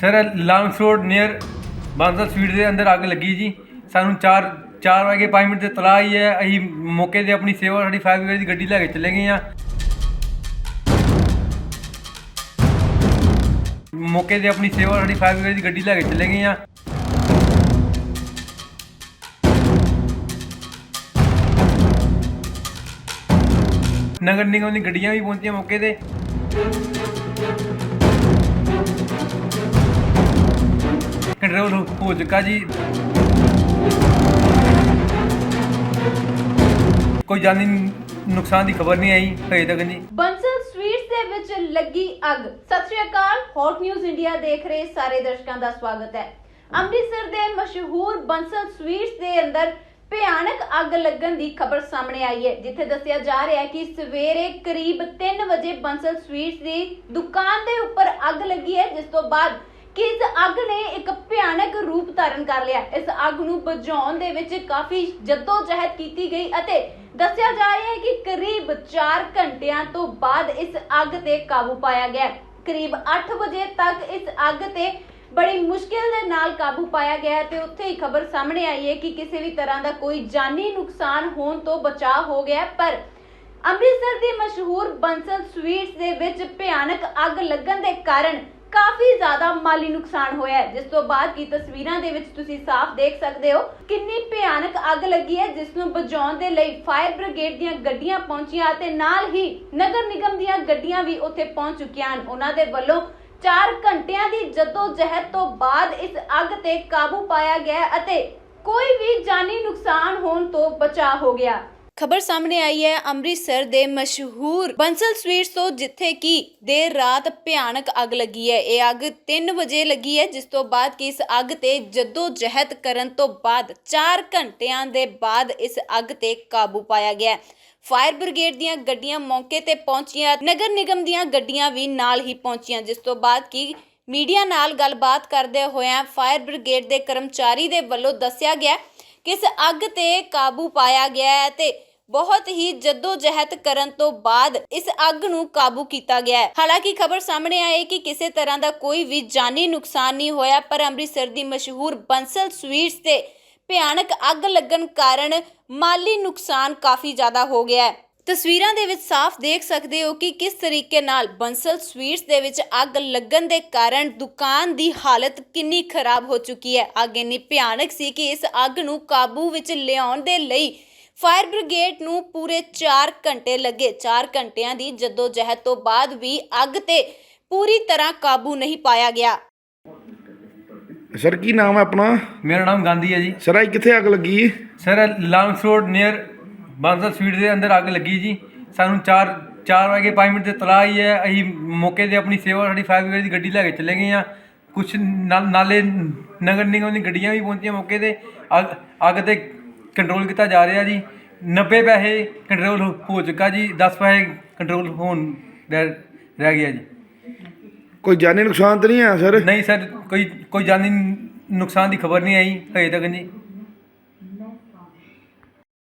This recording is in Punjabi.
ਸਰ ਲਾਂਗਸ ਰੋਡ ਨੀਅਰ ਬਾਂਸਲ ਸਵੀਟ ਦੇ ਅੰਦਰ ਅੱਗ ਲੱਗੀ ਜੀ। ਸਾਨੂੰ 4 4 ਵਜੇ 5 ਮਿੰਟ ਤੇ ਤਲਾ ਹੀ ਹੈ। ਅਸੀਂ ਮੌਕੇ ਤੇ ਆਪਣੀ ਸੇਵਾ ਸਾਡੀ ਫਾਇਰ ਬ੍ਰਿਗੇਡ ਦੀ ਗੱਡੀ ਲੈ ਕੇ ਚਲੇ ਗਏ ਆ ਮੌਕੇ ਤੇ ਆਪਣੀ ਸੇਵਾ ਸਾਡੀ ਫਾਇਰ ਬ੍ਰਿਗੇਡ ਦੀ ਗੱਡੀ ਲੈ ਕੇ ਚਲੇ ਗਏ ਆ ਨਗਰ ਨਿਗਮ ਦੀ ਗੱਡੀਆਂ ਵੀ ਪਹੁੰਚੀਆਂ ਮੌਕੇ ਤੇ। ਕੰਟਰੋਲ ਹੋ ਚੁੱਕਾ ਜੀ। ਕੋਈ ਜਾਨੀ ਨੁਕਸਾਨ ਦੀ ਖਬਰ ਨਹੀਂ ਆਈ, ਹਜੇ ਤੱਕ ਜੀ ਬੰਸਲ ਸਵੀਟਸ ਦੇ ਵਿੱਚ ਲੱਗੀ ਅੱਗ। ਸਤਿ ਸ਼੍ਰੀ ਅਕਾਲ ਹੌਟ ਨਿਊਜ਼ ਇੰਡੀਆ ਦੇਖ ਰਹੇ ਸਾਰੇ ਦਰਸ਼ਕਾਂ ਦਾ ਸਵਾਗਤ ਹੈ। ਅੰਮ੍ਰਿਤਸਰ ਦੇ ਮਸ਼ਹੂਰ ਬੰਸਲ ਸਵੀਟਸ ਦੇ ਅੰਦਰ ਭਿਆਨਕ ਅੱਗ ਲੱਗਣ ਦੀ ਖਬਰ ਸਾਹਮਣੇ ਆਈ ਹੈ, ਜਿੱਥੇ ਦੱਸਿਆ ਜਾ ਰਿਹਾ ਹੈ ਕਿ ਸਵੇਰੇ ਕਰੀਬ 3 ਵਜੇ ਬੰਸਲ ਸਵੀਟਸ ਦੀ ਦੁਕਾਨ ਦੇ ਉੱਪਰ ਅੱਗ ਲੱਗੀ ਹੈ, ਜਿਸ ਤੋਂ ਬਾਅਦ ਕਿ ਅੱਗ ਨੇ ਧਾਰਨ ਕਰ ਲਿਆ। ਇਸ ਅੱਗ ਨੂੰ ਬੁਝਾਉਣ ਦੇ ਵਿੱਚ ਕਾਫੀ ਜਹਿਦ ਕੀਤੀ ਗਈ ਅਤੇ ਦੱਸਿਆ ਜਾ ਰਿਹਾ ਹੈ ਕਿ ਕਰੀਬ 4 ਘੰਟਿਆਂ ਤੋਂ ਬਾਅਦ ਇਸ ਅੱਗ ਤੇ ਕਾਬੂ ਪਾਇਆ ਗਿਆ ਕਰੀਬ 8 ਵਜੇ ਤੱਕ ਇਸ ਅੱਗ ਤੇ ਬੜੀ ਮੁਸ਼ਕਿਲ ਦੇ ਨਾਲ ਕਾਬੂ ਪਾਇਆ ਗਿਆ ਤੇ ਉੱਥੇ ਹੀ ਖਬਰ ਸਾਹਮਣੇ ਆਈ ਹੈ ਕਿ ਕਿਸੇ ਵੀ ਤਰ੍ਹਾਂ ਦਾ ਕੋਈ ਜਾਨੀ ਨੁਕਸਾਨ ਹੋਣ ਤੋਂ ਬਚਾਅ ਹੋ ਗਿਆ ਪਰ ਅੰਮ੍ਰਿਤਸਰ ਦੀ ਮਸ਼ਹੂਰ ਬੰਸਲ ਸਵੀਟਸ ਦੇ ਵਿੱਚ ਭਿਆਨਕ ਅੱਗ ਲੱਗਣ ਦੇ ਕਾਰਨ ਕਾਫੀ ਜ਼ਿਆਦਾ ਮਾਲੀ ਨੁਕਸਾਨ ਹੋਇਆ ਹੈ। ਜਿਸ ਤੋਂ ਬਾਅਦ ਕੀ ਤਸਵੀਰਾਂ ਦੇ ਵਿੱਚ ਤੁਸੀਂ ਸਾਫ਼ ਦੇਖ ਸਕਦੇ ਹੋ ਕਿੰਨੀ ਭਿਆਨਕ ਅੱਗ ਲੱਗੀ ਹੈ, ਜਿਸ ਨੂੰ ਬੁਝਾਉਣ ਦੇ ਲਈ ਫਾਇਰ ਬ੍ਰਿਗੇਡ ਦੀਆਂ ਗੱਡੀਆਂ ਪਹੁੰਚੀਆਂ ਤੇ ਨਾਲ ਹੀ ਨਗਰ ਨਿਗਮ ਦੀਆਂ ਗੱਡੀਆਂ ਵੀ ਉੱਥੇ ਪਹੁੰਚ ਚੁੱਕੀਆਂ ਹਨ। ਉਹਨਾਂ ਦੇ ਵੱਲੋਂ 4 ਘੰਟਿਆਂ ਦੀ ਜਦੋਜਹਿਦ ਤੋਂ ਬਾਅਦ ਇਸ ਅੱਗ ਤੇ ਕਾਬੂ ਪਾਇਆ ਗਿਆ ਅਤੇ ਕੋਈ ਵੀ ਜਾਨੀ ਨੁਕਸਾਨ ਹੋਣ ਤੋਂ ਬਚਾ ਹੋ ਗਿਆ। ਖਬਰ ਸਾਹਮਣੇ ਆਈ ਹੈ, ਅੰਮ੍ਰਿਤਸਰ ਦੇ ਮਸ਼ਹੂਰ ਬੰਸਲ ਸਵੀਟਸ ਤੋਂ, ਜਿੱਥੇ ਕਿ ਦੇਰ ਰਾਤ ਭਿਆਨਕ ਅੱਗ ਲੱਗੀ ਹੈ ਇਹ ਅੱਗ 3 ਵਜੇ ਲੱਗੀ ਹੈ, ਜਿਸ ਤੋਂ ਬਾਅਦ ਕਿ ਇਸ ਅੱਗ ਤੇ ਜੱਦੋ ਜਹਿਦ ਕਰਨ ਤੋਂ ਬਾਅਦ 4 ਘੰਟਿਆਂ ਦੇ ਬਾਅਦ ਇਸ ਅੱਗ ਤੇ ਕਾਬੂ ਪਾਇਆ ਗਿਆ ਹੈ। ਫਾਇਰ ਬ੍ਰਿਗੇਡ ਦੀਆਂ ਗੱਡੀਆਂ ਮੌਕੇ ਤੇ ਪਹੁੰਚੀਆਂ, ਨਗਰ ਨਿਗਮ ਦੀਆਂ ਗੱਡੀਆਂ ਵੀ ਨਾਲ ਹੀ ਪਹੁੰਚੀਆਂ, ਜਿਸ ਤੋਂ ਬਾਅਦ ਕਿ ਮੀਡੀਆ ਨਾਲ ਗੱਲਬਾਤ ਕਰਦੇ ਹੋਇਆਂ ਫਾਇਰ ਬ੍ਰਿਗੇਡ ਦੇ ਕਰਮਚਾਰੀ ਦੇ ਵੱਲੋਂ ਦੱਸਿਆ ਗਿਆ ਕਿ ਇਸ ਅੱਗ ਤੇ ਕਾਬੂ ਪਾਇਆ ਗਿਆ ਹੈ ਤੇ ਬਹੁਤ ਹੀ ਜਹਿਦ ਕਰਨ ਤੋਂ ਬਾਅਦ ਇਸ ਅੱਗ ਨੂੰ ਕਾਬੂ ਕੀਤਾ ਗਿਆ ਹੈ। ਹਾਲਾਂਕਿ ਖਬਰ ਸਾਹਮਣੇ ਆਈ ਕਿ ਕਿਸੇ ਤਰ੍ਹਾਂ ਦਾ ਕੋਈ ਵੀ ਜਾਨੀ ਨੁਕਸਾਨ ਨਹੀਂ ਹੋਇਆ, ਪਰ ਅੰਮ੍ਰਿਤਸਰ ਦੀ ਮਸ਼ਹੂਰ ਬੰਸਲ ਸਵੀਟਸ ਤੇ ਭਿਆਨਕ ਅੱਗ ਲੱਗਣ ਕਾਰਨ ਮਾਲੀ ਨੁਕਸਾਨ ਕਾਫੀ ਜ਼ਿਆਦਾ ਹੋ ਗਿਆ ਹੈ। ਤਸਵੀਰਾਂ ਦੇ ਵਿੱਚ ਸਾਫ਼ ਦੇਖ ਸਕਦੇ ਹੋ ਕਿ ਕਿਸ ਤਰੀਕੇ ਨਾਲ ਬੰਸਲ ਸਵੀਟਸ ਦੇ ਵਿੱਚ ਅੱਗ ਲੱਗਣ ਦੇ ਕਾਰਨ ਦੁਕਾਨ ਦੀ ਹਾਲਤ ਕਿੰਨੀ ਖਰਾਬ ਹੋ ਚੁੱਕੀ ਹੈ। ਅੱਗ ਇੰਨੀ ਭਿਆਨਕ ਸੀ ਕਿ ਇਸ ਅੱਗ ਨੂੰ ਕਾਬੂ ਵਿੱਚ ਲਿਆਉਣ ਦੇ ਲਈ ਫਾਇਰ ਬ੍ਰਿਗੇਡ ਨੂੰ ਪੂਰੇ 4 ਘੰਟੇ ਲੱਗੇ 4 ਘੰਟਿਆਂ ਦੀ ਜਦੋਜਹਿਦ ਤੋਂ ਬਾਅਦ ਵੀ ਅੱਗ ਤੇ ਪੂਰੀ ਤਰ੍ਹਾਂ ਕਾਬੂ ਨਹੀਂ ਪਾਇਆ ਗਿਆ। ਸਰ ਕੀ ਨਾਮ ਹੈ ਆਪਣਾ? ਮੇਰਾ ਨਾਮ ਗਾਂਧੀ ਹੈ ਜੀ। ਸਰ ਆਈ ਕਿੱਥੇ ਅੱਗ ਲੱਗੀ? ਹੈ ਸਰ ਲਾਂਗਸ ਰੋਡ ਨੀਅਰ ਬਾਂਸਲ ਸਵੀਟ ਦੇ ਅੰਦਰ ਅੱਗ ਲੱਗੀ ਜੀ। ਸਾਨੂੰ 4 4 ਵਜੇ 5 ਮਿੰਟ ਤੇ ਤਲਾ ਆਈ ਹੈ। ਅਸੀਂ ਮੌਕੇ ਤੇ ਆਪਣੀ ਸੇਵਾ ਸਾਡੀ ਫਾਇਰ ਬ੍ਰਿਗੇਡ ਦੀ ਗੱਡੀ ਲੈ ਕੇ ਚਲੇ ਗਏ ਆ ਕੁਝ ਨਾਲੇ ਨਗਰ ਨਿਗਮ ਦੀ ਗੱਡੀਆਂ ਵੀ ਪਹੁੰਚੀਆਂ ਮੌਕੇ ਤੇ। ਅੱਗ ਅੱਗ ਤੇ ਕੰਟਰੋਲ ਕੀਤਾ ਜਾ ਰਿਹਾ ਜੀ। 90 ਪੈਸੇ ਕੰਟਰੋਲ ਹੋ ਚੁੱਕਾ ਜੀ 10 ਪੈਸੇ ਕੰਟਰੋਲ ਹੋਣ ਰਹਿ ਰਹਿ ਗਿਆ ਜੀ। ਕੋਈ ਜਾਨੀ ਨੁਕਸਾਨ ਤਾਂ ਨਹੀਂ ਹੈ ਸਰ? ਨਹੀਂ ਸਰ ਕੋਈ ਕੋਈ ਜਾਨੀ ਨੁਕਸਾਨ ਦੀ ਖਬਰ ਨਹੀਂ ਆਈ ਹਜੇ ਤੱਕ ਜੀ।